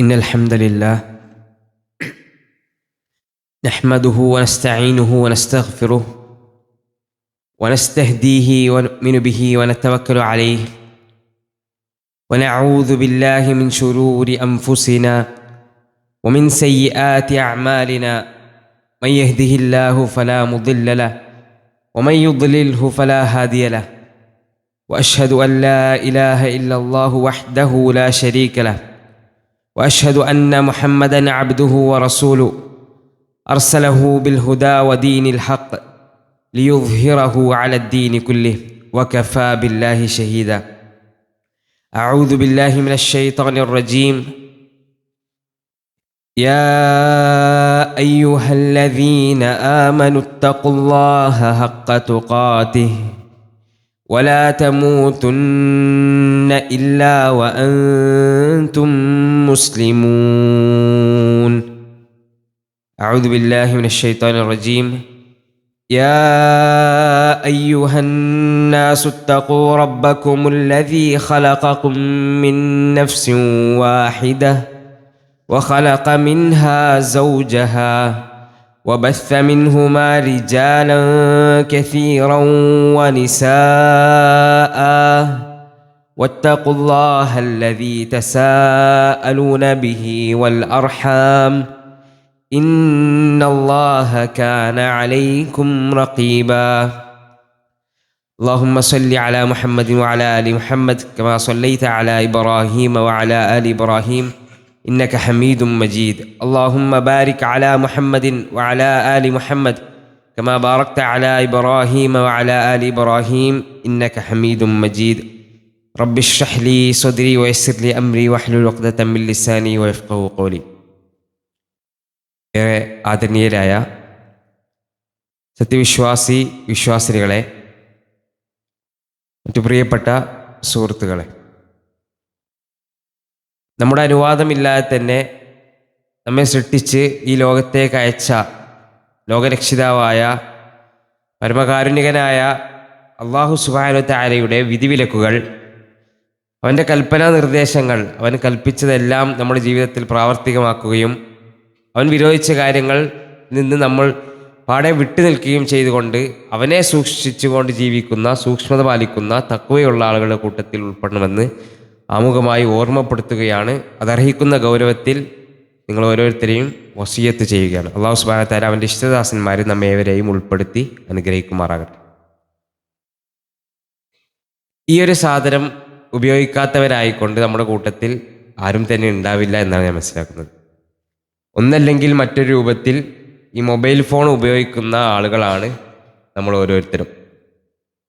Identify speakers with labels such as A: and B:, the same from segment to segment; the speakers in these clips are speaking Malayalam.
A: إن الحمد لله نحمده ونستعينه ونستغفره ونستهديه ونؤمن به ونتوكل عليه ونعوذ بالله من شرور أنفسنا ومن سيئات أعمالنا من يهده الله فلا مضل له ومن يضلله فلا هادي له وأشهد أن لا إله إلا الله وحده لا شريك له وأشهد أن محمدا عبده ورسوله أرسله بالهدى ودين الحق ليظهره على الدين كله وكفى بالله شهيدا. أعوذ بالله من الشيطان الرجيم. يا أيها الذين آمنوا اتقوا الله حق تقاته. ولا تموتن إلا وأنتم مسلمون. أعوذ بالله من الشيطان الرجيم. يا أيها الناس اتقوا ربكم الذي خلقكم من نفس واحدة وخلق منها زوجها وبث منهما رجالا كثيرا ونساء. واتقوا الله الذي تساءلون به والأرحام. إن الله كان عليكم رقيبا. اللهم صل على محمد وعلى آل محمد كما صليت على إبراهيم وعلى آل إبراهيم. انك حميد مجيد اللهم بارك على محمد وعلى ال محمد كما باركت على ابراهيم وعلى ال ابراهيم انك حميد مجيد رب اشرح لي صدري ويسر لي امري واحلل عقدة من لساني ويفقهوا قولي ഏറെ ആദരണീയരായ സത്യവിശ്വാസി വിശ്വാസിനികളെ മറ്റു പ്രിയപ്പെട്ട സുഹൃത്തുക്കളെ നമ്മുടെ അനുവാദമില്ലാതെ തന്നെ നമ്മെ സൃഷ്ടിച്ച് ഈ ലോകത്തേക്ക് അയച്ച ലോകരക്ഷിതാവായ പരമകാരുണികനായ അള്ളാഹു സുബാനു താരയുടെ വിധിവിലക്കുകൾ അവന്റെ കൽപ്പനാ നിർദ്ദേശങ്ങൾ അവൻ കൽപ്പിച്ചതെല്ലാം നമ്മുടെ ജീവിതത്തിൽ പ്രാവർത്തികമാക്കുകയും അവൻ വിരോധിച്ച കാര്യങ്ങൾ നിന്ന് നമ്മൾ പാടെ വിട്ടു നിൽക്കുകയും ചെയ്തുകൊണ്ട് അവനെ സൂക്ഷിച്ചുകൊണ്ട് ജീവിക്കുന്ന സൂക്ഷ്മത പാലിക്കുന്ന തക്കവയുള്ള ആളുകളുടെ കൂട്ടത്തിൽ ഉൾപ്പെടണമെന്ന് ആമുഖമായി ഓർമ്മപ്പെടുത്തുകയാണ്. അതർഹിക്കുന്ന ഗൗരവത്തിൽ നിങ്ങൾ ഓരോരുത്തരെയും വസീയത്ത് ചെയ്യുകയാണ്. അള്ളാഹു സുബാനത്താര അവന്റെ ഇഷ്ടദാസന്മാരെ നമ്മേവരെയും ഉൾപ്പെടുത്തി അനുഗ്രഹിക്കുമാറാകട്ടെ. ഈ ഒരു സാധനം ഉപയോഗിക്കാത്തവരായിക്കൊണ്ട് നമ്മുടെ കൂട്ടത്തിൽ ആരും തന്നെ ഉണ്ടാവില്ല എന്നാണ് ഞാൻ മനസ്സിലാക്കുന്നത്. ഒന്നല്ലെങ്കിൽ മറ്റൊരു രൂപത്തിൽ ഈ മൊബൈൽ ഫോൺ ഉപയോഗിക്കുന്ന ആളുകളാണ് നമ്മൾ ഓരോരുത്തരും.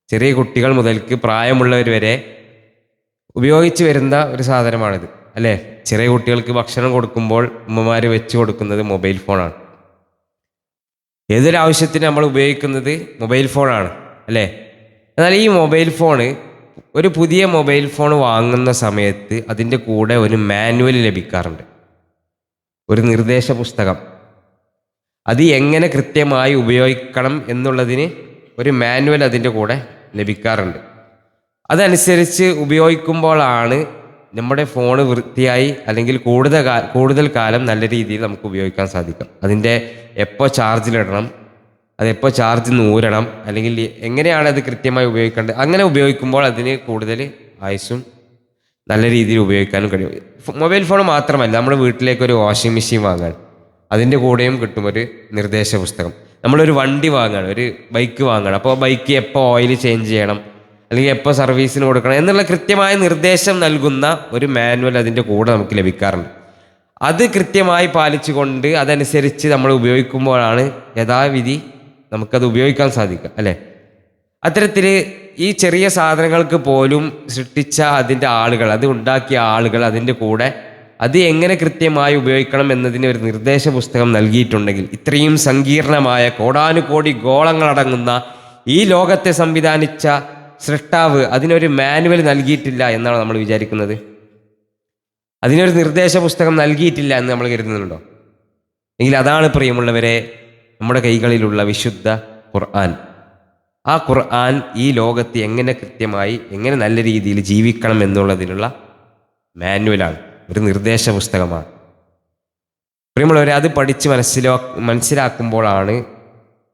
A: ചെറിയ കുട്ടികൾ മുതൽക്ക് പ്രായമുള്ളവർ വരെ ഉപയോഗിച്ച് വരുന്ന ഒരു സാധനമാണിത് അല്ലേ? ചെറിയ കുട്ടികൾക്ക് ഭക്ഷണം കൊടുക്കുമ്പോൾ ഉമ്മമാർ വെച്ച് കൊടുക്കുന്നത് മൊബൈൽ ഫോണാണ്. ഏതൊരാവശ്യത്തിന് നമ്മൾ ഉപയോഗിക്കുന്നത് മൊബൈൽ ഫോണാണ് അല്ലേ? എന്നാൽ ഈ മൊബൈൽ ഫോണ് ഒരു പുതിയ മൊബൈൽ ഫോൺ വാങ്ങുന്ന സമയത്ത് അതിന്റെ കൂടെ ഒരു മാനുവൽ ലഭിക്കാറുണ്ട്. ഒരു നിർദ്ദേശ പുസ്തകം. അത് എങ്ങനെ കൃത്യമായി ഉപയോഗിക്കണം എന്നുള്ളതിന് ഒരു മാനുവൽ അതിന്റെ കൂടെ ലഭിക്കാറുണ്ട്. അതനുസരിച്ച് ഉപയോഗിക്കുമ്പോഴാണ് നമ്മുടെ ഫോൺ വൃത്തിയായി അല്ലെങ്കിൽ കൂടുതൽ കൂടുതൽ കാലം നല്ല രീതിയിൽ നമുക്ക് ഉപയോഗിക്കാൻ സാധിക്കും. അതിന്റെ എപ്പോൾ ചാർജിലിടണം അതെപ്പോൾ ചാർജ് നൂരണം അല്ലെങ്കിൽ എങ്ങനെയാണ് അത് കൃത്യമായി ഉപയോഗിക്കേണ്ടത് അങ്ങനെ ഉപയോഗിക്കുമ്പോൾ അതിന് കൂടുതൽ ആയുസും നല്ല രീതിയിൽ ഉപയോഗിക്കാനും കഴിയും. മൊബൈൽ ഫോൺ മാത്രമല്ല നമ്മുടെ വീട്ടിലേക്ക് ഒരു വാഷിംഗ് മെഷീൻ വാങ്ങാൻ അതിന്റെ കൂടെയും കിട്ടും ഒരു നിർദ്ദേശ പുസ്തകം. നമ്മളൊരു വണ്ടി വാങ്ങണം ഒരു ബൈക്ക് വാങ്ങണം. അപ്പോൾ ബൈക്ക് എപ്പോൾ ഓയിൽ ചേഞ്ച് ചെയ്യണം അല്ലെങ്കിൽ എപ്പോൾ സർവീസിന് കൊടുക്കണം എന്നുള്ള കൃത്യമായ നിർദ്ദേശം നൽകുന്ന ഒരു മാനുവൽ അതിന്റെ കൂടെ നമുക്ക് ലഭിക്കാറുണ്ട്. അത് കൃത്യമായി പാലിച്ചുകൊണ്ട് അതനുസരിച്ച് നമ്മൾ ഉപയോഗിക്കുമ്പോഴാണ് യഥാവിധി നമുക്കത് ഉപയോഗിക്കാൻ സാധിക്കുക അല്ലേ? അത്തരത്തിൽ ഈ ചെറിയ സാധനങ്ങൾക്ക് പോലും സൃഷ്ടിച്ച അതിന്റെ ആളുകൾ അത് ഉണ്ടാക്കിയ ആളുകൾ അതിന്റെ കൂടെ അത് എങ്ങനെ കൃത്യമായി ഉപയോഗിക്കണം എന്നതിന് ഒരു നിർദ്ദേശ പുസ്തകം നൽകിയിട്ടുണ്ടെങ്കിൽ ഇത്രയും സങ്കീർണമായ കോടാനുകോടി ഗോളങ്ങളടങ്ങുന്ന ഈ ലോകത്തെ സംവിധാനിച്ച സൃഷ്ടാവ് അതിനൊരു മാനുവൽ നൽകിയിട്ടില്ല എന്നാണ് നമ്മൾ വിചാരിക്കുന്നത്? അതിനൊരു നിർദ്ദേശ പുസ്തകം നൽകിയിട്ടില്ല എന്ന് നമ്മൾ കരുതുന്നുണ്ടോ? എങ്കിൽ അതാണ് പ്രിയമുള്ളവരെ നമ്മുടെ കൈകളിലുള്ള വിശുദ്ധ ഖുർആൻ. ആ ഖുർആൻ ഈ ലോകത്ത് എങ്ങനെ കൃത്യമായി എങ്ങനെ നല്ല രീതിയിൽ ജീവിക്കണം എന്നുള്ളതിനുള്ള മാനുവലാണ് ഒരു നിർദ്ദേശ പുസ്തകമാണ് പ്രിയമുള്ളവരെ അത് പഠിച്ച് മനസ്സിലാ മനസ്സിലാക്കുമ്പോഴാണ്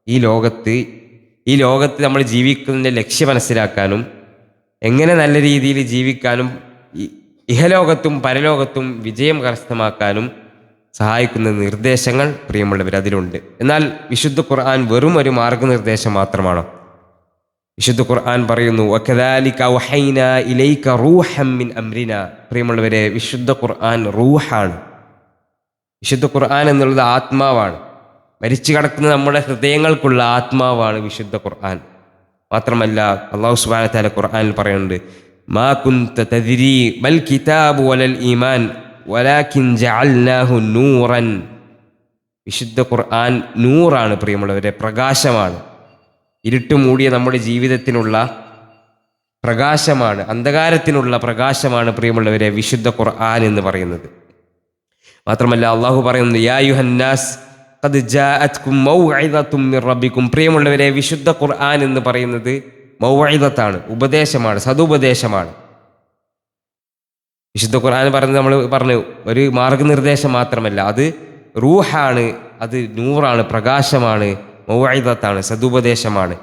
A: ഈ ലോകത്ത് ഈ ലോകത്ത് നമ്മൾ ജീവിക്കുന്നതിന്റെ ലക്ഷ്യം മനസ്സിലാക്കാനും എങ്ങനെ നല്ല രീതിയിൽ ജീവിക്കാനും ഇഹലോകത്തും പരലോകത്തും വിജയം കരസ്ഥമാക്കാനും സഹായിക്കുന്ന നിർദ്ദേശങ്ങൾ പ്രിയമുള്ളവർ അതിലുണ്ട്. എന്നാൽ വിശുദ്ധ ഖുർആൻ വെറും ഒരു മാർഗനിർദ്ദേശം മാത്രമാണോ. വിശുദ്ധ ഖുർആൻ പറയുന്നു "വകദാലിക ഔഹൈനാ ഇലൈക റൂഹം മിൻ പ്രിയമുള്ളവരെ വിശുദ്ധ ഖുർആൻ റൂഹാണ്. വിശുദ്ധ ഖുർആൻ എന്നുള്ളത് ആത്മാവാണ്. മരിച്ചു കിടക്കുന്ന നമ്മുടെ ഹൃദയങ്ങൾക്കുള്ള ആത്മാവാണ് വിശുദ്ധ ഖുർആൻ. മാത്രമല്ല അള്ളാഹു സുബാന താല തആല ഖുർആനിൽ പറയുന്നുണ്ട് മാ കുന്ത തദിരി ബൽ കിതാബു വലൽ ഈമാൻ വലാഖിൻ ജഅൽനാഹു നൂറൻ. വിശുദ്ധ ഖുർആൻ നൂറാണ് പ്രിയമുള്ളവരെ പ്രകാശമാണ്. ഇരുട്ട് മൂടിയ നമ്മുടെ ജീവിതത്തിനുള്ള പ്രകാശമാണ് അന്ധകാരത്തിനുള്ള പ്രകാശമാണ് പ്രിയമുള്ളവരെ വിശുദ്ധ ഖുർആൻ എന്ന് പറയുന്നത്. മാത്രമല്ല അള്ളാഹു പറയുന്നത് യാ യുഹന്നാസ് റബ്ബിക്കും. പ്രിയമുള്ളവരെ വിശുദ്ധ ഖുർആൻ എന്ന് പറയുന്നത് മൗഇദത്താണ് ഉപദേശമാണ് സതുപദേശമാണ്. വിശുദ്ധ ഖുർആൻ പറഞ്ഞത് നമ്മൾ പറഞ്ഞു ഒരു മാർഗനിർദ്ദേശം മാത്രമല്ല അത് റൂഹാണ് അത് നൂറാണ് പ്രകാശമാണ് മൗഇദത്താണ് സതുപദേശമാണ്.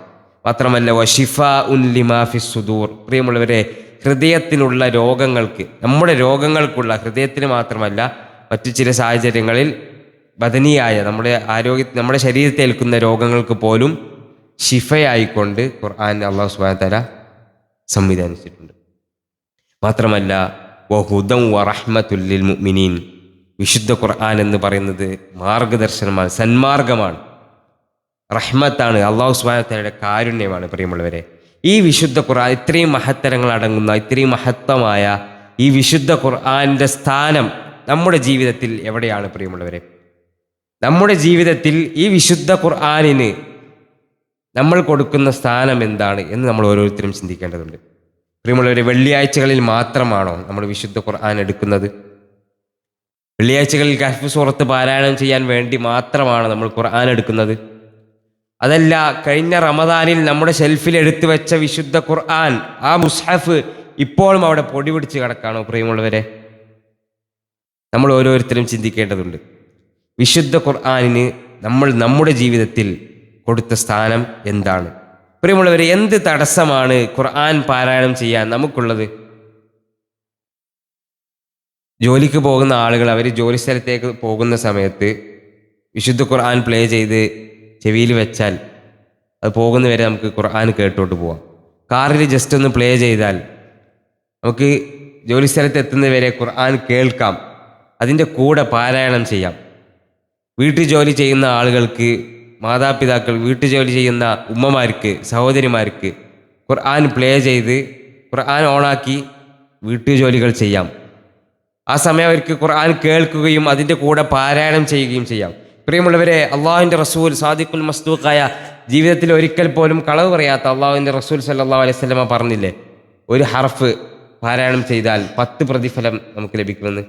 A: മാത്രമല്ല വഷിഫ ഉൻ ലിമാഫി സുദൂർ. പ്രിയമുള്ളവരെ ഹൃദയത്തിനുള്ള രോഗങ്ങൾക്ക് നമ്മുടെ രോഗങ്ങൾക്കുള്ള ഹൃദയത്തിന് മാത്രമല്ല മറ്റു ചില സാഹചര്യങ്ങളിൽ ബദനിയായ നമ്മുടെ ആരോഗ്യ നമ്മുടെ ശരീരത്തെ ഏൽക്കുന്ന രോഗങ്ങൾക്ക് പോലും ഷിഫയായിക്കൊണ്ട് ഖുർആൻ അള്ളാഹു സുബാനത്തല തല സംവിധാനിച്ചിട്ടുണ്ട്. മാത്രമല്ല വഹുദം വറഹ്മത്തുല്ലിൽ മുഅ്മിനീൻ വിശുദ്ധ ഖുർആൻ എന്ന് പറയുന്നത് മാർഗദർശനമാണ് സന്മാർഗമാണ്. റഹ്മത്താണ് അള്ളാഹു സുബാനത്തലയുടെ കാരുണ്യമാണ് പ്രിയമുള്ളവരെ. ഈ വിശുദ്ധ ഖുർആൻ ഇത്രയും മഹത്തരങ്ങൾ അടങ്ങുന്ന ഇത്രയും മഹത്വമായ ഈ വിശുദ്ധ ഖുർആന്റെ സ്ഥാനം നമ്മുടെ ജീവിതത്തിൽ എവിടെയാണ് പ്രിയമുള്ളവരെ? നമ്മുടെ ജീവിതത്തിൽ ഈ വിശുദ്ധ ഖുർആാനിന് നമ്മൾ കൊടുക്കുന്ന സ്ഥാനം എന്താണ് എന്ന് നമ്മൾ ഓരോരുത്തരും ചിന്തിക്കേണ്ടതുണ്ട്. പ്രിയമുള്ളവരെ വെള്ളിയാഴ്ചകളിൽ മാത്രമാണോ നമ്മൾ വിശുദ്ധ ഖുർആൻ എടുക്കുന്നത്? വെള്ളിയാഴ്ചകളിൽ കഫ് സുഹൃത്ത് പാരായണം ചെയ്യാൻ വേണ്ടി മാത്രമാണ് നമ്മൾ ഖുർആൻ എടുക്കുന്നത്. അതല്ല കഴിഞ്ഞ റമദാനിൽ നമ്മുടെ ഷെൽഫിൽ എടുത്തു വെച്ച വിശുദ്ധ ഖുർആൻ ആ മുസ്ഹഫ് ഇപ്പോഴും അവിടെ പൊടി പിടിച്ച് കിടക്കാണോ പ്രിയമുള്ളവരെ? നമ്മൾ ഓരോരുത്തരും ചിന്തിക്കേണ്ടതുണ്ട്. വിശുദ്ധ ഖുർആാനിന് നമ്മൾ നമ്മുടെ ജീവിതത്തിൽ കൊടുത്ത സ്ഥാനം എന്താണ്? പ്രിയമുള്ളവരെ എന്ത് തടസ്സമാണ് ഖുർആൻ പാരായണം ചെയ്യാൻ നമുക്കുള്ളത്? ജോലിക്ക് പോകുന്ന ആളുകൾ അവർ ജോലി സ്ഥലത്തേക്ക് പോകുന്ന സമയത്ത് വിശുദ്ധ ഖുർആൻ പ്ലേ ചെയ്ത് ചെവിയിൽ വെച്ചാൽ അത് പോകുന്നവരെ നമുക്ക് ഖുർആൻ കേട്ടോട്ട് പോവാം. കാറിൽ ജസ്റ്റ് ഒന്ന് പ്ലേ ചെയ്താൽ നമുക്ക് ജോലി സ്ഥലത്ത് എത്തുന്നവരെ ഖുർആൻ കേൾക്കാം. അതിന്റെ കൂടെ പാരായണം ചെയ്യാം. വീട്ടു ജോലി ചെയ്യുന്ന ആളുകൾക്ക് മാതാപിതാക്കൾ വീട്ടു ജോലി ചെയ്യുന്ന ഉമ്മമാർക്ക് സഹോദരിമാർക്ക് ഖുർആൻ പ്ലേ ചെയ്ത് ഖുർആൻ ഓണാക്കി വീട്ടു ജോലികൾ ചെയ്യാം. ആ സമയം അവർക്ക് ഖുർആൻ കേൾക്കുകയും അതിന്റെ കൂടെ പാരായണം ചെയ്യുകയും ചെയ്യാം. പ്രിയമുള്ളവരെ അള്ളാഹുവിന്റെ റസൂൽ സാദിഖുൽ മസ്തൂഖായ ജീവിതത്തിൽ ഒരിക്കൽ പോലും കളവ് പറയാത്ത അള്ളാഹുവിന്റെ റസൂൽ സല്ലാ അലൈഹി സ്വലമ പറഞ്ഞില്ലേ? ഒരു ഹർഫ് പാരായണം ചെയ്താൽ പത്ത് പ്രതിഫലം നമുക്ക് ലഭിക്കുമെന്ന്.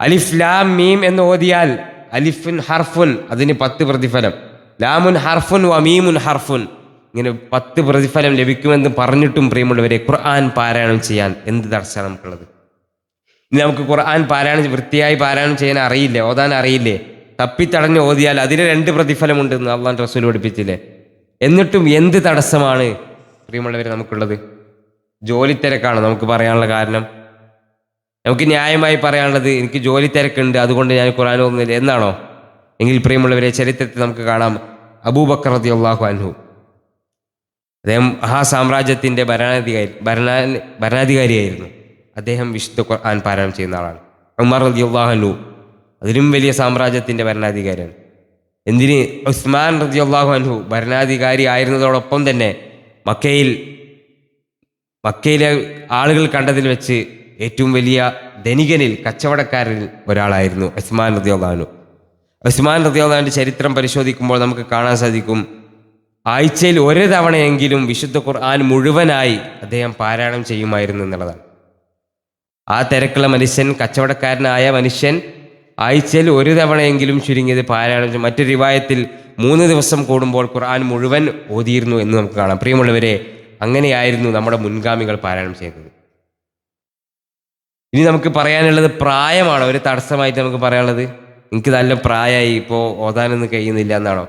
A: അലിഫ് ലാം മീം എന്ന് ഓതിയാൽ അലിഫുൻ ഹർഫുൻ അതിന് പത്ത് പ്രതിഫലം. ലാമുൻ ഹർഫുൻ വമീമുൻ ഹർഫുൻ. ഇങ്ങനെ പത്ത് പ്രതിഫലം ലഭിക്കുമെന്ന് പറഞ്ഞിട്ടും പ്രിയമുള്ളവരെ ഖുർആൻ പാരായണം ചെയ്യാൻ എന്ത് തടസ്സമാണ് നമുക്കുള്ളത്? ഇനി നമുക്ക് ഖുർആൻ പാരായണം വൃത്തിയായി പാരായണം ചെയ്യാൻ അറിയില്ലേ? ഓതാൻ അറിയില്ലേ? തപ്പിത്തടഞ്ഞ് ഓതിയാൽ അതിന് രണ്ട് പ്രതിഫലമുണ്ട് എന്ന് അള്ളാൻ റസൂൽ പഠിപ്പിച്ചില്ലേ? എന്നിട്ടും എന്ത് തടസ്സമാണ് പ്രിയമുള്ളവരെ നമുക്കുള്ളത്? ജോലി തിരക്കാണ് നമുക്ക് പറയാനുള്ള കാരണം. നമുക്ക് ന്യായമായി പറയാനുള്ളത് എനിക്ക് ജോലി തിരക്കുണ്ട് അതുകൊണ്ട് ഞാൻ ഖുർആൻ ഓതുന്നില്ല. എന്നാണോ എങ്കിൽ പ്രിയമുള്ളവരെ ചരിത്രത്തിൽ നമുക്ക് കാണാം അബൂബക്കർ റതി അള്ളാഹു അൻഹു. അദ്ദേഹം ആ സാമ്രാജ്യത്തിന്റെ ഭരണാധികാരി ഭരണ ഭരണാധികാരിയായിരുന്നു. അദ്ദേഹം വിശുദ്ധ ഖുർആൻ പാരായണം ചെയ്യുന്ന ആളാണ്. ഉമർ റതി അള്ളാഹു അതിലും വലിയ സാമ്രാജ്യത്തിന്റെ ഭരണാധികാരിയാണ്. എന്തിന്? ഉസ്മാൻ റതി അള്ളാഹു അൻഹു ഭരണാധികാരി ആയിരുന്നതോടൊപ്പം തന്നെ മക്കയിൽ മക്കയിലെ ആളുകൾ കണ്ടതിൽ വെച്ച് ഏറ്റവും വലിയ ധനികനിൽ കച്ചവടക്കാരിൽ ഒരാളായിരുന്നു ഉസ്മാൻ റതി അള്ളാഹു ഉസ്മാൻ റതി അള്ളാഹുവിന്റെ ചരിത്രം പരിശോധിക്കുമ്പോൾ നമുക്ക് കാണാൻ സാധിക്കും ആഴ്ചയിൽ ഒരു തവണയെങ്കിലും വിശുദ്ധ ഖുർആൻ മുഴുവനായി അദ്ദേഹം പാരായണം ചെയ്യുമായിരുന്നു എന്നുള്ളതാണ്. ആ തിരക്കുള്ള മനുഷ്യൻ കച്ചവടക്കാരനായ മനുഷ്യൻ ആഴ്ചയിൽ ഒരു തവണയെങ്കിലും ചുരുങ്ങിയത് പാരായണം മറ്റു റിവായത്തിൽ മൂന്ന് ദിവസം കൂടുമ്പോൾ ഖുർആൻ മുഴുവൻ ഓതിയിരുന്നു എന്ന് നമുക്ക് കാണാം. പ്രിയമുള്ളവരെ അങ്ങനെയായിരുന്നു നമ്മുടെ മുൻഗാമികൾ പാരായണം ചെയ്തത്. ഇനി നമുക്ക് പറയാനുള്ളത് പ്രായമാണ്? ഒരു തടസ്സമായിട്ട് നമുക്ക് പറയാനുള്ളത്. എനിക്ക് നല്ല പ്രായമായി ഇപ്പോൾ ഓതാനൊന്നും കഴിയുന്നില്ല എന്നാണോ?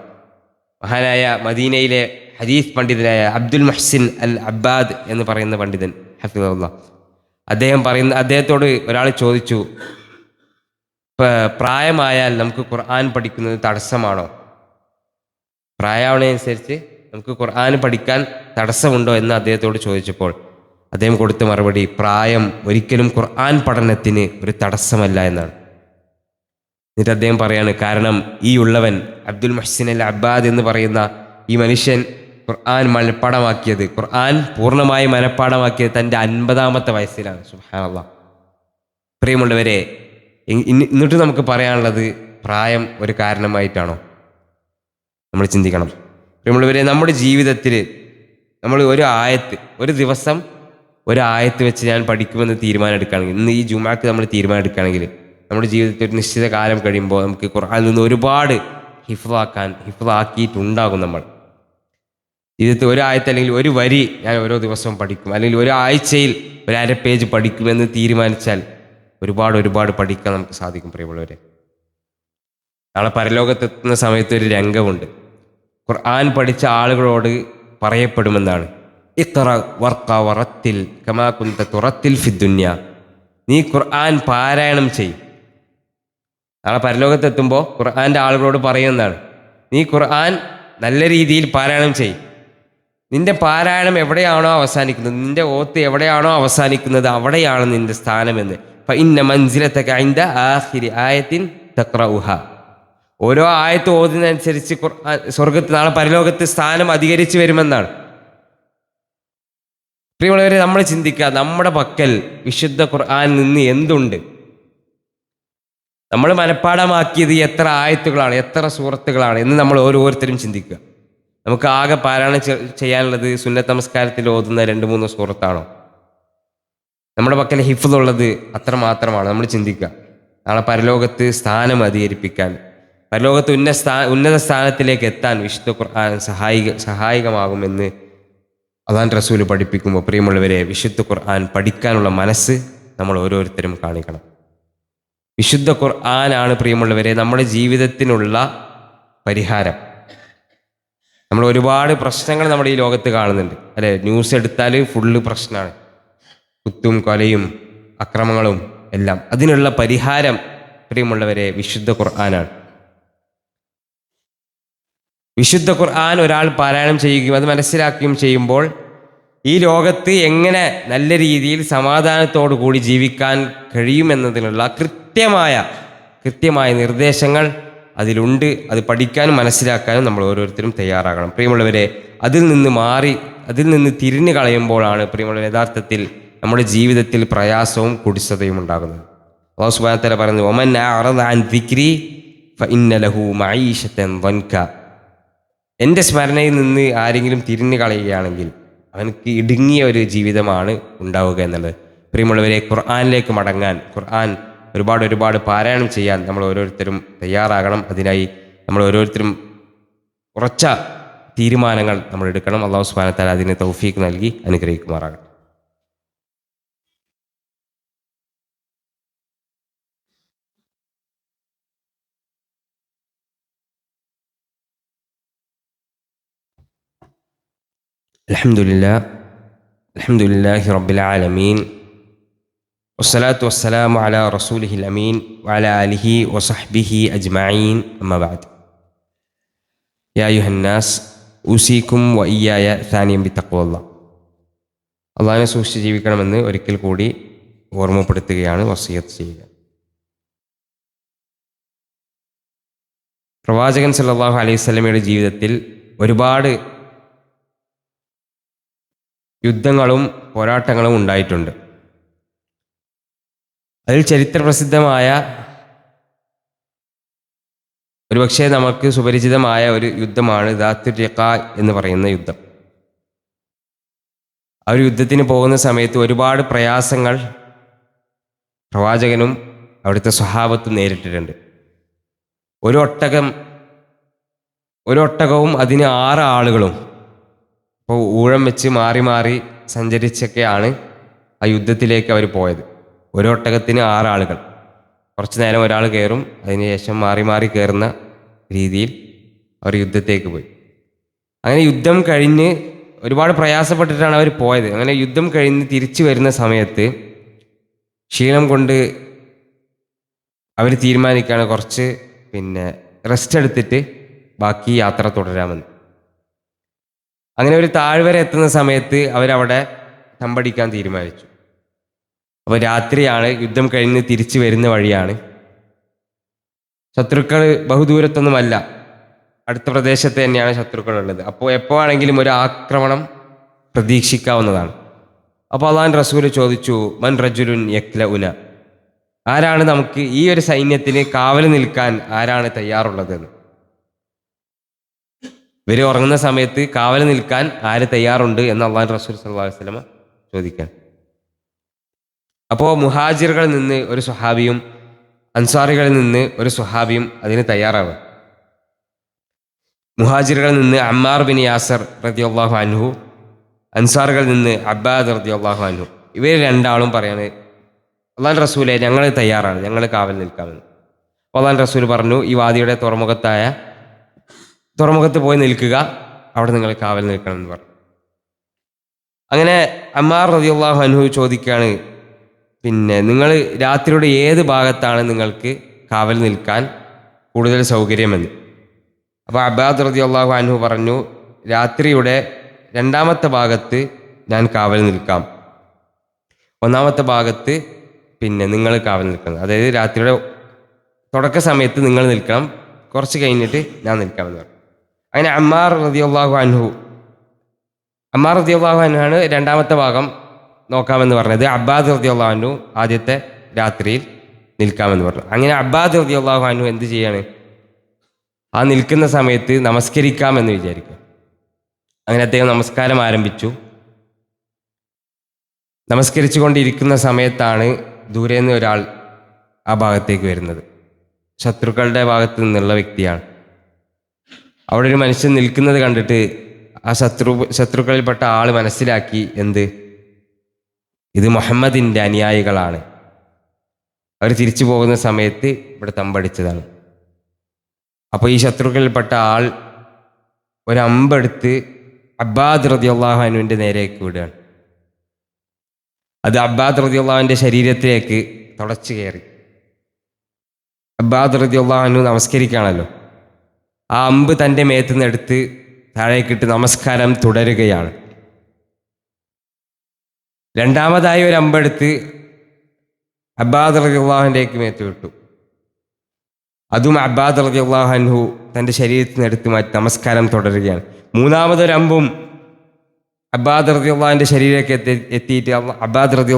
A: മഹാനായ മദീനയിലെ ഹദീസ് പണ്ഡിതനായ അബ്ദുൽ മഹ്സിൻ അൽ അബ്ബാദ് എന്ന് പറയുന്ന പണ്ഡിതൻ ഹഫിദുള്ള അദ്ദേഹം പറയുന്ന അദ്ദേഹത്തോട് ഒരാൾ ചോദിച്ചു പ്രായമായാൽ നമുക്ക് ഖുർആൻ പഠിക്കുന്നത് തടസ്സമാണോ? പ്രായമാവണതനുസരിച്ച് നമുക്ക് ഖുർആൻ പഠിക്കാൻ തടസ്സമുണ്ടോ എന്ന് അദ്ദേഹത്തോട് ചോദിച്ചപ്പോൾ അദ്ദേഹം കൊടുത്ത മറുപടി പ്രായം ഒരിക്കലും ഖുർആൻ പഠനത്തിന് ഒരു തടസ്സമല്ല എന്നാണ്. എന്നിട്ട് അദ്ദേഹം പറയാണ് കാരണം ഈ ഉള്ളവൻ അബ്ദുൽ മഹ്സിൻ അൽ അബ്ബാദ് എന്ന് പറയുന്ന ഈ മനുഷ്യൻ ഖുർആൻ മനഃപ്പാടമാക്കിയത് ഖുർആൻ പൂർണമായി മനഃപ്പാടമാക്കിയത് തന്റെ അൻപതാമത്തെ വയസ്സിലാണ്. സുഹാനുള്ള പ്രിയമുള്ളവരെ എന്നിട്ട് നമുക്ക് പറയാനുള്ളത് പ്രായം ഒരു കാരണമായിട്ടാണോ? നമ്മൾ ചിന്തിക്കണം. പ്രിയമുള്ളവരെ നമ്മുടെ ജീവിതത്തിൽ നമ്മൾ ഒരു ആയത്ത് ഒരു ദിവസം ഒരു ആയത്ത് വെച്ച് ഞാൻ പഠിക്കുമെന്ന് തീരുമാനം എടുക്കുകയാണെങ്കിൽ ഇന്ന് ഈ ജുമാക്ക് നമ്മൾ തീരുമാനം എടുക്കുകയാണെങ്കിൽ നമ്മുടെ ജീവിതത്തിൽ ഒരു നിശ്ചിത കാലം കഴിയുമ്പോൾ നമുക്ക് ഖുർആാനിൽ നിന്ന് ഒരുപാട് ഹിഫാക്കാൻ ഹിഫാക്കിയിട്ടുണ്ടാകും നമ്മൾ. ജീവിതത്തിൽ ഒരു ആയത്ത് അല്ലെങ്കിൽ ഒരു വരി ഞാൻ ഓരോ ദിവസവും പഠിക്കും. അല്ലെങ്കിൽ ഒരു ആഴ്ചയിൽ ഒരു അര പേജ് പഠിക്കുമെന്ന് തീരുമാനിച്ചാൽ ഒരുപാട് ഒരുപാട് പഠിക്കാൻ നമുക്ക് സാധിക്കും പ്രിയമുള്ളവരെ. നാളെ പരലോകത്തെത്തുന്ന സമയത്ത് ഒരു രംഗമുണ്ട്. ഖുർആൻ പഠിച്ച ആളുകളോട് പറയപ്പെടുമെന്നാണ്. ഇഖറ വർക്ക വറത്തിൽ കമാ കുന്ത തുറത്തിൽ ഫിദ്ദുന്യ നീ ഖുർആൻ പാരായണം ചെയ് നാളെ പരലോകത്തെത്തുമ്പോൾ ഖുർആന്റെ ആളുകളോട് പറയുന്നതാണ് നീ ഖുർആൻ നല്ല രീതിയിൽ പാരായണം ചെയ് നിന്റെ പാരായണം എവിടെയാണോ അവസാനിക്കുന്നത് നിന്റെ ഓത്ത് എവിടെയാണോ അവസാനിക്കുന്നത് അവിടെയാണ് നിന്റെ സ്ഥാനമെന്ന്. ഇന്ന മൻസിലത്തക അതിന്റെ ആഹിരി ആയത്തിൻ തക്ര ഊഹ ഓരോ ആയത്ത് ഓതുന്നതനുസരിച്ച് സ്വർഗത്ത് നാളെ പരലോകത്ത് സ്ഥാനം അധികരിച്ചു വരുമെന്നാണ്. പ്രിയമുള്ളവരെ നമ്മൾ ചിന്തിക്കുക നമ്മുടെ പക്കൽ വിശുദ്ധ ഖുർആൻ നിന്ന് എന്തുണ്ട്? നമ്മൾ മനഃപ്പാടമാക്കിയത് എത്ര ആയത്തുകളാണ് എത്ര സുഹൃത്തുക്കളാണ് എന്ന് നമ്മൾ ഓരോരുത്തരും ചിന്തിക്കുക. നമുക്ക് ആകെ പാരായണം ചെയ്യാനുള്ളത് സുന്നത്ത് നമസ്കാരത്തിൽ ഓതുന്ന രണ്ട് മൂന്ന് സുഹൃത്താണോ? നമ്മുടെ പക്കൽ ഹിഫുള്ളത് അത്ര മാത്രമാണ് നമ്മൾ ചിന്തിക്കുക. നാളെ പരലോകത്ത് സ്ഥാനം അധികരിപ്പിക്കാൻ പരലോകത്ത് ഉന്നത സ്ഥാ ഉന്നത സ്ഥാനത്തിലേക്ക് എത്താൻ വിശുദ്ധ ഖുർആൻ സഹായിക സഹായകമാകുമെന്ന് അതാൻ റസൂൽ പഠിപ്പിക്കുമ്പോൾ പ്രിയമുള്ളവരെ വിശുദ്ധ ഖുർആൻ പഠിക്കാനുള്ള മനസ്സ് നമ്മൾ ഓരോരുത്തരും കാണിക്കണം. വിശുദ്ധ ഖുർആനാണ് പ്രിയമുള്ളവരെ നമ്മുടെ ജീവിതത്തിനുള്ള പരിഹാരം. നമ്മൾ ഒരുപാട് പ്രശ്നങ്ങൾ നമ്മുടെ ഈ ലോകത്ത് കാണുന്നുണ്ട്. അല്ലെ ന്യൂസ് എടുത്താൽ ഫുള്ള് പ്രശ്നമാണ്. കുത്തും കൊലയും അക്രമങ്ങളും എല്ലാം. അതിനുള്ള പരിഹാരം പ്രിയമുള്ളവരെ വിശുദ്ധ ഖുർആനാണ് വിശുദ്ധ ഖുർആൻ ഒരാൾ പാരായണം ചെയ്യുകയും അത് മനസ്സിലാക്കുകയും ചെയ്യുമ്പോൾ ഈ ലോകത്ത് എങ്ങനെ നല്ല രീതിയിൽ സമാധാനത്തോടു കൂടി ജീവിക്കാൻ കഴിയുമെന്നതിനുള്ള കൃത്യമായ കൃത്യമായ നിർദ്ദേശങ്ങൾ അതിലുണ്ട്. അത് പഠിക്കാനും മനസ്സിലാക്കാനും നമ്മൾ ഓരോരുത്തരും തയ്യാറാകണം. പ്രിയമുള്ളവരെ അതിൽ നിന്ന് മാറി അതിൽ നിന്ന് തിരിഞ്ഞു കളയുമ്പോഴാണ് പ്രിയമുള്ള യഥാർത്ഥത്തിൽ നമ്മുടെ ജീവിതത്തിൽ പ്രയാസവും കുടിസതയും ഉണ്ടാകുന്നത്. അള്ളാഹു സുബാനത്തല പറയുന്നത് ഒമൻ അഅറദ അൻ ദിക്രി ഫഇന്ന ലഹു മഈശത്തൻ ദൻക എന്റെ സ്മരണയിൽ നിന്ന് ആരെങ്കിലും തിരിഞ്ഞു കളയുകയാണെങ്കിൽ അവനക്ക് ഇടുങ്ങിയ ഒരു ജീവിതമാണ് ഉണ്ടാവുക എന്നുള്ളത്. പ്രിയമുള്ളവരെ ഖുർആാനിലേക്ക് മടങ്ങാൻ ഖുർആൻ ഒരുപാട് ഒരുപാട് പാരായണം ചെയ്യാൻ നമ്മൾ ഓരോരുത്തരും തയ്യാറാകണം. അതിനായി നമ്മൾ ഓരോരുത്തരും ഉറച്ച തീരുമാനങ്ങൾ നമ്മൾ എടുക്കണം. അള്ളാഹു സുബാനത്താൽ അതിന് തൗഫീക്ക് നൽകി അനുഗ്രഹിക്കുമാറാകട്ടെ. الحمد لله الحمد لله رب العالمين والصلاة والسلام على رسوله الأمين وعلى آله وصحبه أجمعين أما بعد يا أيها الناس أوصيكم وإياي ثانيا بتقوى الله അള്ളാഹിനെ സൂക്ഷിച്ച് ജീവിക്കണമെന്ന് ഒരിക്കൽ കൂടി ഓർമ്മപ്പെടുത്തുകയാണ് വസീയത്ത് ചെയ്യുക പ്രവാചകൻ സല്ലല്ലാഹു അലൈഹി സ്വലമയുടെ ജീവിതത്തിൽ ഒരുപാട് യുദ്ധങ്ങളും പോരാട്ടങ്ങളും ഉണ്ടായിട്ടുണ്ട്. അതിൽ ചരിത്രപ്രസിദ്ധമായ ഒരുപക്ഷെ നമുക്ക് സുപരിചിതമായ ഒരു യുദ്ധമാണ് ദാത്തുരിക്ക എന്ന് പറയുന്ന യുദ്ധം. ആ ഒരു യുദ്ധത്തിന് പോകുന്ന സമയത്ത് ഒരുപാട് പ്രയാസങ്ങൾ പ്രവാചകനും അവിടുത്തെ സ്വഭാവത്തും നേരിട്ടിട്ടുണ്ട്. ഒരു ഒട്ടകം ഒരു ഒട്ടകവും അതിന് ആറ് ആളുകളും അപ്പോൾ ഊഴം വെച്ച് മാറി മാറി സഞ്ചരിച്ചൊക്കെയാണ് ആ യുദ്ധത്തിലേക്ക് അവർ പോയത്. ഒരു ഒട്ടകത്തിന് ആറാളുകൾ കുറച്ച് നേരം ഒരാൾ കയറും അതിനുശേഷം മാറി മാറി കയറുന്ന രീതിയിൽ അവർ യുദ്ധത്തേക്ക് പോയി. അങ്ങനെ യുദ്ധം കഴിഞ്ഞ് ഒരുപാട് പ്രയാസപ്പെട്ടിട്ടാണ് അവർ പോയത്. അങ്ങനെ യുദ്ധം കഴിഞ്ഞ് തിരിച്ചു വരുന്ന സമയത്ത് ക്ഷീണം കൊണ്ട് അവർ തീരുമാനിക്കുകയാണ് കുറച്ച് പിന്നെ റെസ്റ്റ് എടുത്തിട്ട് ബാക്കി യാത്ര തുടരാമെന്ന്. അങ്ങനെ ഒരു താഴ്വര എത്തുന്ന സമയത്ത് അവരവിടെ തമ്പടിക്കാൻ തീരുമാനിച്ചു. അപ്പോൾ രാത്രിയാണ് യുദ്ധം കഴിഞ്ഞ് തിരിച്ചു വരുന്ന വഴിയാണ്. ശത്രുക്കൾ ബഹുദൂരത്തൊന്നുമല്ല. അടുത്ത പ്രദേശത്ത് തന്നെയാണ് ശത്രുക്കൾ ഉള്ളത് അപ്പോൾ ആണെങ്കിലും ഒരു ആക്രമണം പ്രതീക്ഷിക്കാവുന്നതാണ്. അപ്പോൾ അള്ളാൻ റസൂൽ ചോദിച്ചു മൻ റജുലുൻ യക്ല ഉന ആരാണ് നമുക്ക് ഈ ഒരു സൈന്യത്തിന് കാവൽ നിൽക്കാൻ ആരാണ് തയ്യാറുള്ളതെന്ന്. ഇവർ ഉറങ്ങുന്ന സമയത്ത് കാവൽ നിൽക്കാൻ ആര് തയ്യാറുണ്ട് എന്ന് അള്ളാൻ റസൂൽ സല്ലല്ലാഹു അലൈഹി വസല്ലമ ചോദിക്കാൻ അപ്പോൾ മുഹാജിറുകളിൽ നിന്ന് ഒരു സ്വഹാബിയും അൻസാറികളിൽ നിന്ന് ഒരു സ്വഹാബിയും അതിന് തയ്യാറാവുക. മുഹാജിറുകളിൽ നിന്ന് അമ്മാർ ബിൻ യാസർ റതി അള്ളാഹു അൻഹു അൻസാറുകളിൽ നിന്ന് അബ്ബാദ് റതി അള്ളാഹു അൻഹു. ഇവർ രണ്ടാളും പറയാണ് അള്ളാൻ റസൂലെ ഞങ്ങൾ തയ്യാറാണ് ഞങ്ങൾ കാവൽ നിൽക്കാമെന്ന്. അള്ളാൻ റസൂൽ പറഞ്ഞു ഈ വാദിയുടെ തുറമുഖത്തായ തുറമുഖത്ത് പോയി നിൽക്കുക. അവിടെ നിങ്ങൾ കാവൽ നിൽക്കണം എന്ന് പറഞ്ഞു. അങ്ങനെ അമ്മാർ റതിയുള്ളാഹു അൻഹു ചോദിക്കുകയാണ് പിന്നെ നിങ്ങൾ രാത്രിയുടെ ഏത് ഭാഗത്താണ് നിങ്ങൾക്ക് കാവൽ നിൽക്കാൻ കൂടുതൽ സൗകര്യമെന്ന്? അപ്പോൾ അബാദ് റതിയുള്ളാഹു അൻഹു പറഞ്ഞു രാത്രിയുടെ രണ്ടാമത്തെ ഭാഗത്ത് ഞാൻ കാവൽ നിൽക്കാം. ഒന്നാമത്തെ ഭാഗത്ത് പിന്നെ നിങ്ങൾ കാവൽ നിൽക്കണം. അതായത് രാത്രിയുടെ തുടക്ക സമയത്ത് നിങ്ങൾ നിൽക്കണം. കുറച്ച് കഴിഞ്ഞിട്ട് ഞാൻ നിൽക്കാമെന്ന് പറഞ്ഞു. അങ്ങനെ അമ്മാർ റതി അള്ളാഹു അൻഹു. അമ്മാർ റതി അൻഹു അൻഹാണ് രണ്ടാമത്തെ ഭാഗം നോക്കാമെന്ന് പറഞ്ഞത്. അബ്ബാദ് റതി അള്ളാഹു അൻഹു ആദ്യത്തെ രാത്രിയിൽ നിൽക്കാമെന്ന് പറഞ്ഞു. അങ്ങനെ അബ്ബാദ് റതി അള്ളാഹു അൻഹു എന്ത് ചെയ്യാണ്? ആ നിൽക്കുന്ന സമയത്ത് നമസ്കരിക്കാമെന്ന് വിചാരിക്കുക. അങ്ങനെ അദ്ദേഹം നമസ്കാരം ആരംഭിച്ചു. നമസ്കരിച്ചു കൊണ്ടിരിക്കുന്ന സമയത്താണ് ദൂരെ നിന്ന് ഒരാൾ ആ ഭാഗത്തേക്ക് വരുന്നത്. ശത്രുക്കളുടെ ഭാഗത്ത് നിന്നുള്ള വ്യക്തിയാണ്. അവിടെ ഒരു മനുഷ്യൻ നിൽക്കുന്നത് കണ്ടിട്ട് ആ ശത്രു ശത്രുക്കളിൽപ്പെട്ട ആൾ മനസ്സിലാക്കി എന്ത്? ഇത് മുഹമ്മദിന്റെ അനുയായികളാണ്. അവർ തിരിച്ചു പോകുന്ന സമയത്ത് ഇവിടെ തമ്പടിച്ചതാണ്. അപ്പോൾ ഈ ശത്രുക്കളിൽപ്പെട്ട ആൾ ഒരമ്പെടുത്ത് അബ്ബാദ് റതി അള്ളാഹുവിന്റെ നേരേക്ക് വിടുകയാണ്. അത് അബ്ബാദ് റതി അള്ളാഹുവിന്റെ ശരീരത്തിലേക്ക് തുടച്ചു കയറി. അബ്ബാദ് റതി അള്ളാഹുനു നമസ്കരിക്കുകയാണല്ലോ. ആ അമ്പ് തന്റെ മേത്ത് നിന്നെടുത്ത് താഴേക്കിട്ട് നമസ്കാരം തുടരുകയാണ്. രണ്ടാമതായി ഒരു അമ്പെടുത്ത് അബ്ബാദ് റതി അള്ളാഹുവിന്റെക്ക് മേത്ത് വിട്ടു. അതും അബ്ബാദ് അള്ളാഹു തന്റെ ശരീരത്തിൽ നിന്ന് എടുത്ത് മാറ്റി നമസ്കാരം തുടരുകയാണ്. മൂന്നാമതൊരു അമ്പും അബ്ബാദ് റതി അള്ളാഹിന്റെ ശരീരമൊക്കെ എത്തി എത്തിയിട്ട് അബ്ബാദ് റതി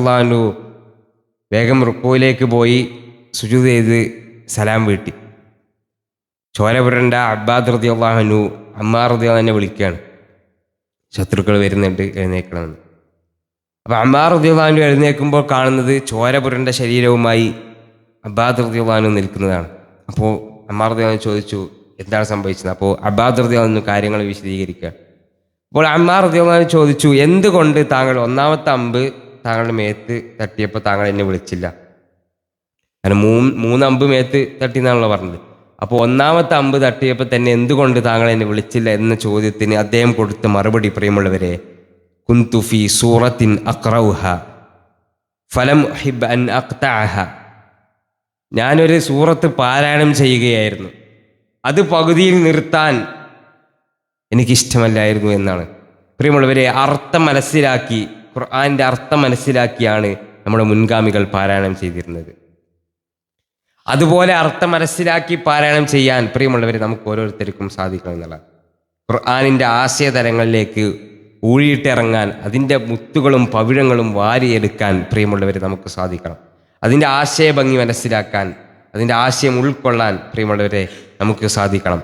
A: വേഗം റുക്കോയിലേക്ക് പോയി സുജു ചെയ്ത് സലാം വീട്ടി. ചോര പുരണ്ട അബ്ബാദ് റതി അള്ളാഹനു അമ്മാർ റതി അള്ളാഹിനെ വിളിക്കുകയാണ്. ശത്രുക്കൾ വരുന്നുണ്ട് എഴുന്നേക്കണമെന്ന്. അപ്പോൾ അമ്മാർ റതി എഴുന്നേൽക്കുമ്പോൾ കാണുന്നത് ചോരപുരന്റെ ശരീരവുമായി അബ്ബാദ് റതി നിൽക്കുന്നതാണ്. അപ്പോൾ അമ്മാർ റതി ചോദിച്ചു എന്താണ് സംഭവിച്ചത്? അപ്പോൾ അബ്ബാദ് റതി അള്ളാഹു കാര്യങ്ങൾ വിശദീകരിക്കുക അപ്പോൾ അമ്മാർ റതി അള്ളാഹു ചോദിച്ചു എന്തുകൊണ്ട് താങ്കൾ ഒന്നാമത്തെ അമ്പ് താങ്കളുടെ മേത്ത് തട്ടിയപ്പോൾ താങ്കൾ എന്നെ വിളിച്ചില്ല? കാരണം മൂന്ന് മൂന്ന് അമ്പ് മേത്ത് തട്ടി എന്നാണല്ലോ പറഞ്ഞത്. അപ്പോൾ ഒന്നാമത്തെ അമ്പ് തട്ടിയപ്പോൾ തന്നെ എന്തുകൊണ്ട് താങ്കൾ എന്നെ വിളിച്ചില്ല എന്ന ചോദ്യത്തിന് അദ്ദേഹം കൊടുത്ത മറുപടി പ്രിയമുള്ളവരെ കുന്തുഫി സൂറത്തിൻ അക്രൗഹ ഫലം ഹിബ് അൻ അക്താഹ ഞാനൊരു സൂറത്ത് പാരായണം ചെയ്യുകയായിരുന്നു. അത് പകുതിയിൽ നിർത്താൻ എനിക്കിഷ്ടമല്ലായിരുന്നു എന്നാണ്. പ്രിയമുള്ളവരെ അർത്ഥം മനസ്സിലാക്കി ഖുർആന്റെ അർത്ഥം മനസ്സിലാക്കിയാണ് നമ്മുടെ മുൻഗാമികൾ പാരായണം ചെയ്തിരുന്നത്. അതുപോലെ അർത്ഥം മനസ്സിലാക്കി പാരായണം ചെയ്യാൻ പ്രിയമുള്ളവരെ നമുക്ക് ഓരോരുത്തർക്കും സാധിക്കണം എന്നുള്ളത് ഖുർആാനിന്റെ ആശയതലങ്ങളിലേക്ക് ഊഴിയിട്ടിറങ്ങാൻ അതിന്റെ മുത്തുകളും പവിഴങ്ങളും വാരിയെടുക്കാൻ പ്രിയമുള്ളവരെ നമുക്ക് സാധിക്കണം. അതിന്റെ ആശയഭംഗി മനസ്സിലാക്കാൻ അതിന്റെ ആശയം ഉൾക്കൊള്ളാൻ പ്രിയമുള്ളവരെ നമുക്ക് സാധിക്കണം.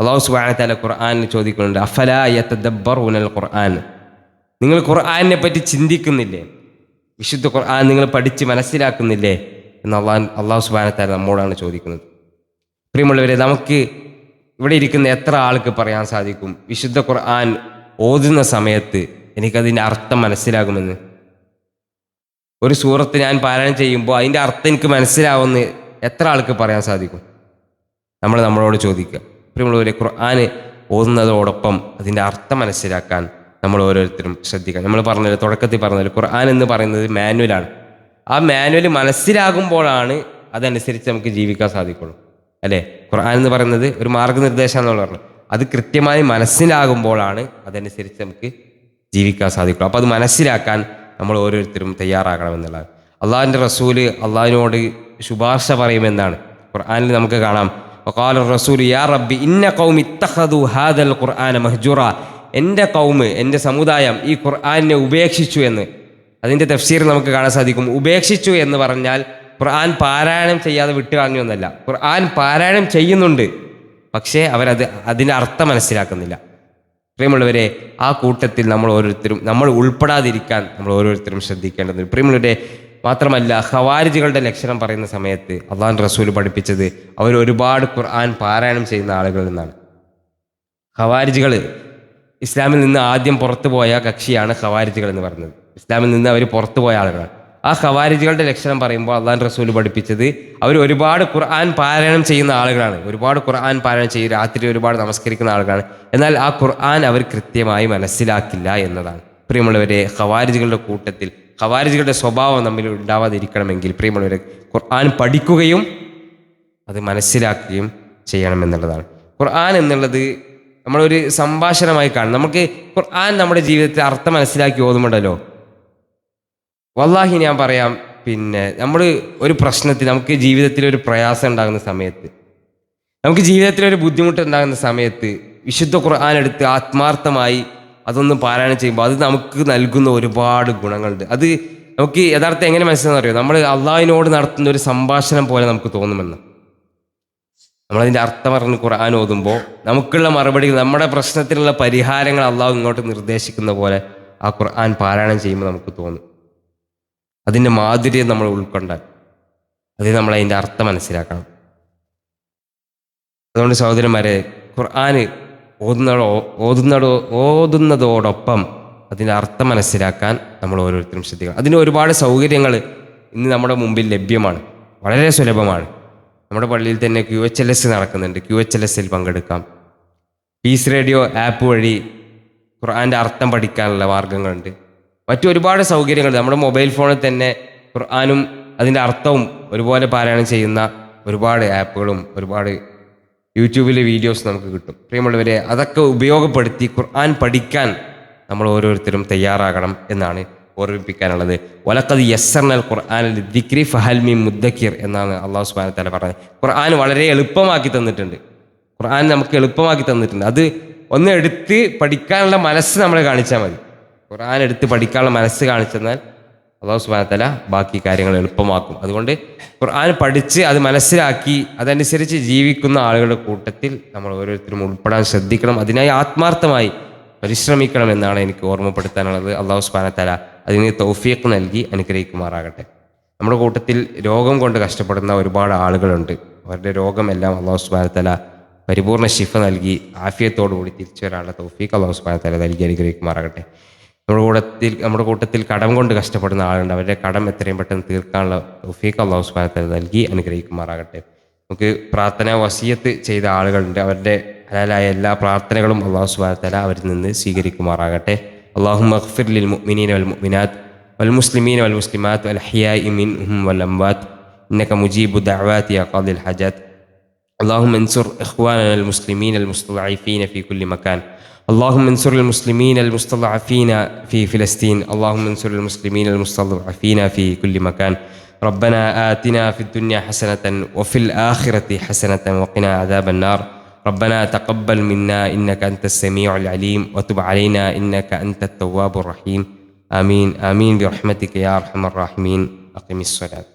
A: അള്ളാഹു സുബാനത്താല ഖുർആാനിൽ ചോദിക്കുന്നുണ്ട് അഫലബർ ഉനൽ ഖുർആൻ? നിങ്ങൾ ഖുർആാനിനെ പറ്റി ചിന്തിക്കുന്നില്ലേ? വിശുദ്ധ ഖുർആൻ നിങ്ങൾ പഠിച്ച് മനസ്സിലാക്കുന്നില്ലേ? എന്ന് അള്ളാൻ അള്ളാഹു സുബാനത്താല നമ്മോടാണ് ചോദിക്കുന്നത്. പ്രിയമുള്ളവരെ നമുക്ക് ഇവിടെ ഇരിക്കുന്ന എത്ര ആൾക്ക് പറയാൻ സാധിക്കും? വിശുദ്ധ ഖുർആൻ ഓതുന്ന സമയത്ത് എനിക്കതിന്റെ അർത്ഥം മനസ്സിലാകുമെന്ന്. ഒരു സൂറത്ത് ഞാൻ പാരായണം ചെയ്യുമ്പോൾ അതിന്റെ അർത്ഥം എനിക്ക് മനസ്സിലാവുമെന്ന് എത്ര ആൾക്ക് പറയാൻ സാധിക്കും? നമ്മൾ നമ്മളോട് ചോദിക്കുക. പ്രിയമുള്ളവരെ ഖുർആൻ ഓതുന്നതോടൊപ്പം അതിന്റെ അർത്ഥം മനസ്സിലാക്കാൻ നമ്മൾ ഓരോരുത്തരും ശ്രദ്ധിക്കണം. നമ്മൾ പറഞ്ഞത് തുടക്കത്തിൽ പറഞ്ഞത് ഖുർആൻ എന്ന് പറയുന്നത് മാനുവലാണ് ആ മാനുവൽ മനസ്സിലാകുമ്പോഴാണ് അതനുസരിച്ച് നമുക്ക് ജീവിക്കാൻ സാധിക്കുള്ളൂ അല്ലേ ഖുർആൻ എന്ന് പറയുന്നത് ഒരു മാർഗനിർദ്ദേശം എന്നുള്ള പറഞ്ഞു അത് കൃത്യമായി മനസ്സിലാകുമ്പോഴാണ് അതനുസരിച്ച് നമുക്ക് ജീവിക്കാൻ സാധിക്കുള്ളൂ അപ്പോൾ അത് മനസ്സിലാക്കാൻ നമ്മൾ ഓരോരുത്തരും തയ്യാറാകണമെന്നുള്ളതാണ് അള്ളാഹിൻ്റെ റസൂല് അള്ളാഹിനോട് ശുപാർശ പറയുമെന്നാണ് ഖുർആനിൽ നമുക്ക് കാണാം وقال الرسول يا ربي إن قوم اتخذوا هذا القرآن مهجورا എൻ്റെ കൗമ് എൻ്റെ സമുദായം ഈ ഖുർആനെ ഉപേക്ഷിച്ചു എന്ന് അതിന്റെ തഫ്സീർ നമുക്ക് കാണാൻ സാധിക്കും. ഉപേക്ഷിച്ചു എന്ന് പറഞ്ഞാൽ ഖുർആൻ പാരായണം ചെയ്യാതെ വിട്ടു കളഞ്ഞു എന്നല്ല. ഖുർആൻ പാരായണം ചെയ്യുന്നുണ്ട്. പക്ഷേ അവരത് അതിന്റെ അർത്ഥം മനസ്സിലാക്കുന്നില്ല. പ്രിയമുള്ളവരെ ആ കൂട്ടത്തിൽ നമ്മൾ ഓരോരുത്തരും നമ്മൾ ഉൾപ്പെടാതിരിക്കാൻ നമ്മൾ ഓരോരുത്തരും ശ്രദ്ധിക്കേണ്ടതുണ്ട്. പ്രിയമുള്ളവരെ മാത്രമല്ല ഹവാരിജികളുടെ ലക്ഷണം പറയുന്ന സമയത്ത് അള്ളാൻ റസൂൽ പഠിപ്പിച്ചത് അവർ ഒരുപാട് ഖുർആൻ പാരായണം ചെയ്യുന്ന ആളുകളിൽ നിന്നാണ്. ഹവാരിജികൾ ഇസ്ലാമിൽ നിന്ന് ആദ്യം പുറത്തു പോയ കക്ഷിയാണ് ഹവാരിജികൾ എന്ന് പറയുന്നത്. ഇസ്ലാമിൽ നിന്ന് അവർ പുറത്തു പോയ ആളുകളാണ്. ആ ഖവാരിജികളുടെ ലക്ഷണം പറയുമ്പോൾ അള്ളാൻ റസൂൽ പഠിപ്പിച്ചത് അവർ ഒരുപാട് ഖുർആൻ പാരായണം ചെയ്യുന്ന ആളുകളാണ്. ഒരുപാട് ഖുർആൻ പാരായണം ചെയ്യും രാത്രി ഒരുപാട് നമസ്കരിക്കുന്ന ആളുകളാണ്. എന്നാൽ ആ ഖുർആൻ അവർ കൃത്യമായി മനസ്സിലാക്കില്ല എന്നതാണ്. പ്രിയമുള്ളവരെ ഖവാരിജികളുടെ കൂട്ടത്തിൽ ഖവാരിജികളുടെ സ്വഭാവം നമ്മിൽ ഉണ്ടാവാതിരിക്കണമെങ്കിൽ പ്രിയമുള്ളവരെ ഖുർആൻ പഠിക്കുകയും അത് മനസ്സിലാക്കുകയും ചെയ്യണമെന്നുള്ളതാണ് ഖുർആൻ എന്നുള്ളത് നമ്മളൊരു സംഭാഷണമായി കാണും. നമുക്ക് ഖുർആൻ നമ്മുടെ ജീവിതത്തിൽ അർത്ഥം മനസ്സിലാക്കി ഓതുമുണ്ടല്ലോ വല്ലാഹി ഞാൻ പറയാം പിന്നെ നമ്മൾ ഒരു പ്രശ്നത്തിൽ നമുക്ക് ജീവിതത്തിൽ ഒരു പ്രയാസം ഉണ്ടാകുന്ന സമയത്ത് നമുക്ക് ജീവിതത്തിൽ ഒരു ബുദ്ധിമുട്ട് ഉണ്ടാകുന്ന സമയത്ത് വിശുദ്ധ ഖുർആൻ എടുത്ത് ആത്മാർത്ഥമായി അതൊന്ന് പാരായണം ചെയ്യുമ്പോൾ അത് നമുക്ക് നൽകുന്ന ഒരുപാട് ഗുണങ്ങളുണ്ട്. അത് നമുക്ക് യഥാർത്ഥം എങ്ങനെ മനസ്സിലാണെന്ന് അറിയോ? നമ്മൾ അള്ളാഹിനോട് നടത്തുന്ന ഒരു സംഭാഷണം പോലെ നമുക്ക് തോന്നുമെന്ന്. നമ്മളതിന്റെ അർത്ഥം പറഞ്ഞ് ഖുർആൻ ഓതുമ്പോൾ നമുക്കുള്ള മറുപടികൾ നമ്മുടെ പ്രശ്നത്തിനുള്ള പരിഹാരങ്ങൾ അള്ളാഹു ഇങ്ങോട്ട് നിർദ്ദേശിക്കുന്ന പോലെ ആ ഖുർആൻ പാരായണം ചെയ്യുമ്പോൾ നമുക്ക് തോന്നും. അതിന്റെ മാധുര്യം നമ്മൾ ഉൾക്കൊണ്ടാൽ അത് നമ്മൾ അതിന്റെ അർത്ഥം മനസ്സിലാക്കണം. അതുകൊണ്ട് സഹോദരന്മാരെ ഖുർആൻ ഓതുന്നതോ ഓതുന്നതോ ഓതുന്നതോടൊപ്പം അതിന്റെ അർത്ഥം മനസ്സിലാക്കാൻ നമ്മൾ ഓരോരുത്തരും ശ്രദ്ധിക്കണം. അതിന് ഒരുപാട് സൗകര്യങ്ങൾ ഇന്ന് നമ്മുടെ മുമ്പിൽ ലഭ്യമാണ്. വളരെ സുലഭമാണ്. നമ്മുടെ പള്ളിയിൽ തന്നെ ക്യു എച്ച് എൽ എസ് നടക്കുന്നുണ്ട്. ക്യു എച്ച് എൽ എസിൽ പങ്കെടുക്കാം. പീസ് റേഡിയോ ആപ്പ് വഴി ഖുർആന്റെ അർത്ഥം പഠിക്കാനുള്ള മാർഗങ്ങളുണ്ട് മറ്റു സൗകര്യങ്ങൾ നമ്മുടെ മൊബൈൽ ഫോണിൽ തന്നെ ഖുർആാനും അതിന്റെ അർത്ഥവും ഒരുപോലെ പാരായണം ചെയ്യുന്ന ഒരുപാട് ആപ്പുകളും ഒരുപാട് യൂട്യൂബിലെ വീഡിയോസ് നമുക്ക് കിട്ടും. പ്രിയമുള്ളവരെ അതൊക്കെ ഉപയോഗപ്പെടുത്തി ഖുർആൻ പഠിക്കാൻ നമ്മൾ ഓരോരുത്തരും തയ്യാറാകണം എന്നാണ് ഓർമ്മിപ്പിക്കാനുള്ളത്. വലക്കത് യസ്സർനൽ ഖുർആൻ ദിക്രി ഫഹൽമി മുദ്ദക്കിർ എന്നാണ് അള്ളാഹു സുബാന തല പറഞ്ഞത്. ഖുർആൻ വളരെ എളുപ്പമാക്കി തന്നിട്ടുണ്ട്. ഖുർആൻ നമുക്ക് എളുപ്പമാക്കി തന്നിട്ടുണ്ട്. അത് ഒന്ന് എടുത്ത് പഠിക്കാനുള്ള മനസ്സ് നമ്മളെ കാണിച്ചാൽ മതി. ഖുർആൻ എടുത്ത് പഠിക്കാനുള്ള മനസ്സ് കാണിച്ചെന്നാൽ അള്ളാഹു സുബാന തല ബാക്കി കാര്യങ്ങൾ എളുപ്പമാക്കും. അതുകൊണ്ട് ഖുർആൻ പഠിച്ച് അത് മനസ്സിലാക്കി അതനുസരിച്ച് ജീവിക്കുന്ന ആളുകളുടെ കൂട്ടത്തിൽ നമ്മൾ ഓരോരുത്തരും ഉൾപ്പെടാൻ ശ്രദ്ധിക്കണം. അതിനായി ആത്മാർത്ഥമായി പരിശ്രമിക്കണം എന്നാണ് എനിക്ക് ഓർമ്മപ്പെടുത്താനുള്ളത്. അള്ളാഹു സുബാന തല അതിന് തൗഫീഖ് നൽകി അനുഗ്രഹിക്കുമാറാകട്ടെ. നമ്മുടെ കൂട്ടത്തിൽ രോഗം കൊണ്ട് കഷ്ടപ്പെടുന്ന ഒരുപാട് ആളുകളുണ്ട്. അവരുടെ രോഗമെല്ലാം അള്ളാഹു സുബാന തല പരിപൂർണ ശിഫ നൽകി ആഫിയത്തോടുകൂടി തിരിച്ചു വരാനുള്ള തൗഫീഖ് അള്ളാഹു സുബാന തല നൽകി അനുഗ്രഹിക്കുമാറാകട്ടെ. നമ്മുടെ കൂട്ടത്തിൽ നമ്മുടെ കൂട്ടത്തിൽ കടം കൊണ്ട് കഷ്ടപ്പെടുന്ന ആളുണ്ട് അവരുടെ കടം എത്രയും പെട്ടെന്ന് തീർക്കാനുള്ള തൗഫീഖ് അള്ളാഹു സുബാന തല നൽകി അനുഗ്രഹിക്കുമാറാകട്ടെ നമുക്ക് പ്രാർത്ഥന വസീയത്ത് ചെയ്ത ആളുകളുണ്ട് അവരുടെ ഹലാലായ എല്ലാ പ്രാർത്ഥനകളും അള്ളാഹു സുബാന തല അവരിൽ നിന്ന് സ്വീകരിക്കുമാറാകട്ടെ അള്ളാഹു മഖ്ഫിർ ലിൽ മുഅ്മിനീന വൽ മുഅ്മിനാത്ത് والمسلمين والمسلمات والأحياء منهم والأموات إنك مجيب الدعوات يا قاضي الحاجات اللهم انصر إخواننا المسلمين المستضعفين في كل مكان اللهم انصر المسلمين المستضعفين في فلسطين. اللهم انصر المسلمين المستضعفين في كل مكان. ربنا آتنا في الدنيا حسنة وفي الآخرة حسنة وقنا عذاب النار. ربنا تقبل منا إنك أنت السميع العليم وتب علينا إنك أنت التواب الرحيم. آمين. آمين برحمتك يا أرحم الراحمين. أقم الصلاة.